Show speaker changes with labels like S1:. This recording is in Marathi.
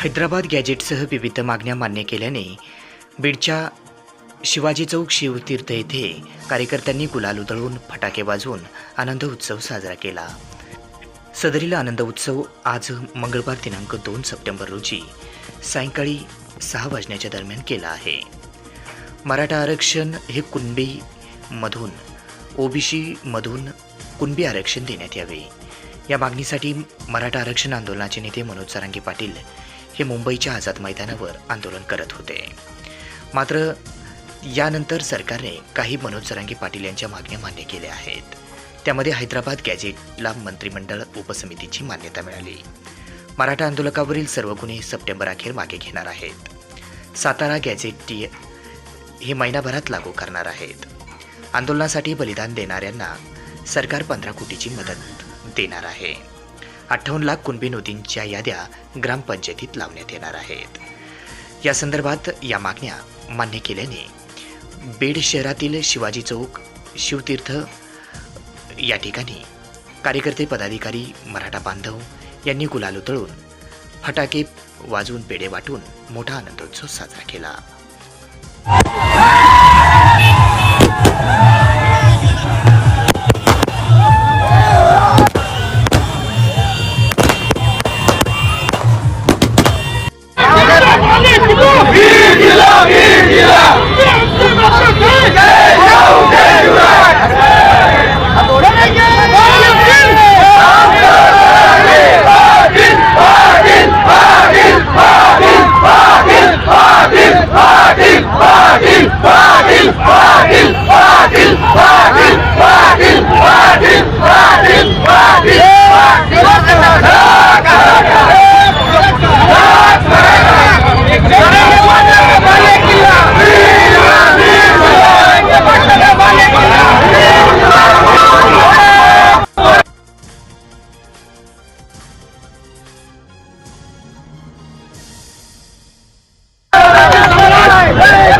S1: हैदराबाद गॅजेटसह विविध मागण्या मान्य केल्याने बीडच्या शिवाजी चौक शिवतीर्थ येथे कार्यकर्त्यांनी गुलाल उधळून फटाके वाजवून आनंद उत्सव साजरा केला. सदरील आनंद उत्सव आज मंगळवार दिनांक दोन सप्टेंबर रोजी सायंकाळी सहा वाजण्याच्या दरम्यान केला आहे. मराठा आरक्षण हे कुणबीमधून ओबीसीमधून कुणबी आरक्षण देण्यात यावे. या मागणीसाठी मराठा आरक्षण आंदोलनाचे नेते मनोज सारंगी पाटील हे मुंबईच्या आझाद मैदानावर आंदोलन करत होते. मात्र यानंतर सरकारने काही मनोज सरांगे पाटील यांच्या मागण्या मान्य केल्या आहेत. त्यामध्ये हैदराबाद गॅजेटला मंत्रिमंडळ उपसमितीची मान्यता मिळाली. मराठा आंदोलकावरील सर्व गुन्हे सप्टेंबर अखेर मागे घेणार आहेत. सातारा गॅजेट हे महिनाभरात लागू करणार आहेत. आंदोलनासाठी बलिदान देणाऱ्यांना सरकार पंधरा कोटीची मदत देणार आहे. अठ्ठावन्न लाख कुणबी नोंदींच्या याद्या ग्रामपंचायतीत लावण्यात येणार आहेत. या संदर्भात या मागण्या मान्य केल्याने बीड शहरातील शिवाजी चौक शिवतीर्थ या ठिकाणी कार्यकर्ते पदाधिकारी मराठा बांधव यांनी गुलाल उतळून फटाके वाजवून पेढे वाटून मोठा आनंदोत्सव साजरा केला.